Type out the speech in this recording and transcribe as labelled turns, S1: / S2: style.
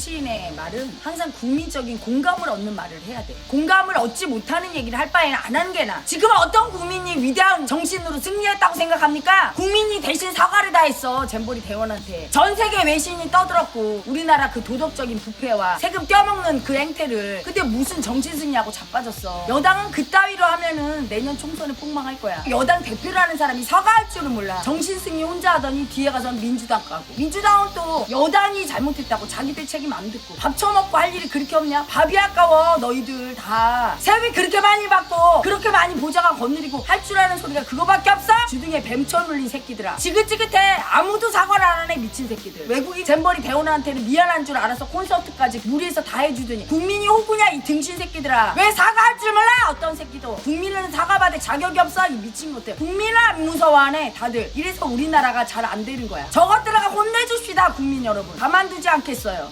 S1: 정치인의 말은 항상 국민적인 공감을 얻는 말을 해야 돼. 공감을 얻지 못하는 얘기를 할 바에는 안 하는 게 나아. 지금 어떤 국민이 위대한 정신으로 승리했다고 생각합니까? 국민이 대신 사과를 다 했어. 잼버리 대원한테. 전 세계 외신이 떠들었고 우리나라 그 도덕적인 부패와 세금 떼어먹는 그 행태를 근데 무슨 정신 승리하고 자빠졌어. 여당은 그따위로 하면은 내년 총선에 폭망할 거야. 여당 대표라는 사람이 사과할 줄은 몰라. 정신 승리 혼자 하더니 뒤에 가서 민주당 까고. 민주당은 또 여당이 잘못했다고 자기들 책임 안 듣고 밥 처먹고 할 일이 그렇게 없냐? 밥이 아까워 너희들 다. 세비 그렇게 많이 받고 그렇게 많이 보좌관 건드리고 할 줄 아는 소리가 그거밖에 없어? 주둥이에 뱀처 물린 새끼들아. 지긋지긋해. 아무도 사과를 안 하네 미친 새끼들. 외국인 잼버리 대원한테는 미안한 줄 알아서 콘서트까지 무리해서 다 해주더니 국민이 호구냐 이 등신 새끼들아. 왜 사과할 줄 몰라? 어떤 새끼도. 국민은 사과받을 자격이 없어 이 미친 것들. 국민을 안 무서워하네 다들. 이래서 우리나라가 잘 안 되는 거야. 저것들아 혼내줍시다 국민 여러분. 가만두지 않겠어요.